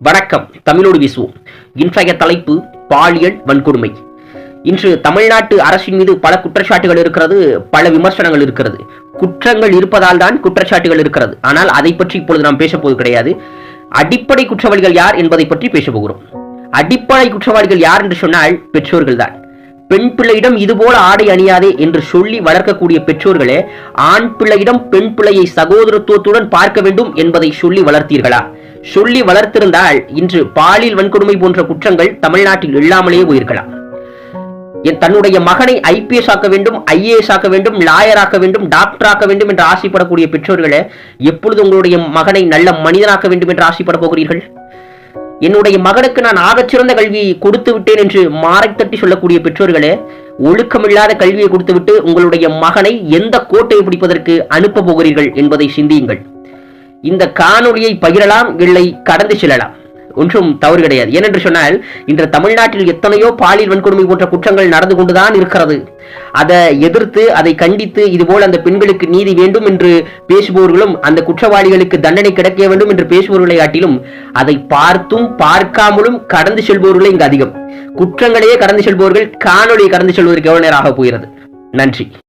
வணக்கம். தமிழோடு விசுவோம். இன்றைய தலைப்பு பாலியல் வன்கொடுமை. இன்று தமிழ்நாட்டு அரசின் மீது பல குற்றச்சாட்டுகள் இருக்கிறது பல விமர்சனங்கள் இருக்கிறது. குற்றங்கள் இருப்பதால் தான் குற்றச்சாட்டுகள் இருக்கிறது. ஆனால் அதை பற்றி இப்பொழுது நாம் பேசப்போவது கிடையாது. அடிப்படை குற்றவாளிகள் யார் என்பதை பற்றி பேச போகிறோம். அடிப்படை குற்றவாளிகள் யார் என்று சொன்னால் பெற்றோர்கள் தான் பெண் பிள்ளையிடம் இதுபோல ஆடை அணியாதே என்று சொல்லி வளர்க்கக்கூடிய பெற்றோர்களே ஆண் பிள்ளையிடம் பெண் பிள்ளையை சகோதரத்துவத்துடன் பார்க்க வேண்டும் என்பதை சொல்லி வளர்த்தீர்களா? சொல்லி வளர்த்திருந்தால் இன்று பாலியல் வன்கொடுமை போன்ற குற்றங்கள் தமிழ்நாட்டில் இல்லாமலே போயிருக்கலாம். என் தன்னுடைய மகனை ஐபிஎஸ் ஆக்க வேண்டும் ஐஏஎஸ் ஆக்க வேண்டும் லாயர் ஆக்க வேண்டும் டாக்டர் ஆக்க வேண்டும் என்று ஆசைப்படக்கூடிய பெற்றோர்களே எப்பொழுது உங்களுடைய மகனை நல்ல மனிதனாக்க வேண்டும் என்று ஆசைப்பட போகிறீர்கள்? என்னுடைய மகனுக்கு நான் ஆகச்சிறந்த கல்வியை கொடுத்து விட்டேன் என்று மாறைத்தட்டி சொல்லக்கூடிய பெற்றோர்களே ஒழுக்கமில்லாத கல்வியை கொடுத்துவிட்டு உங்களுடைய மகனை எந்த கோட்டையை பிடிப்பதற்கு அனுப்ப போகிறீர்கள் என்பதை சிந்தியுங்கள். இந்த காணொலியை பகிரலாம் இல்லை கடந்து செல்லலாம். ஒன்றும் தவறு கிடையாது. ஏனென்று சொன்னால் இன்று தமிழ்நாட்டில் எத்தனையோ பாலியல் வன்கொடுமை போன்ற குற்றங்கள் நடந்து கொண்டுதான் இருக்கிறது. அதை எதிர்த்து அதை கண்டித்து இதுபோல் அந்த பெண்களுக்கு நீதி வேண்டும் என்று பேசுபவர்களும் அந்த குற்றவாளிகளுக்கு தண்டனை கிடைக்க வேண்டும் என்று பேசுபவர்களை காட்டிலும் அதை பார்த்தும் பார்க்காமலும் கடந்து செல்பவர்களே இங்கு அதிகம். குற்றங்களையே கடந்து செல்பவர்கள் காணொலியை கடந்து செல்வதற்கு எவ்வளவு நேரம் ஆக போகிறது? நன்றி.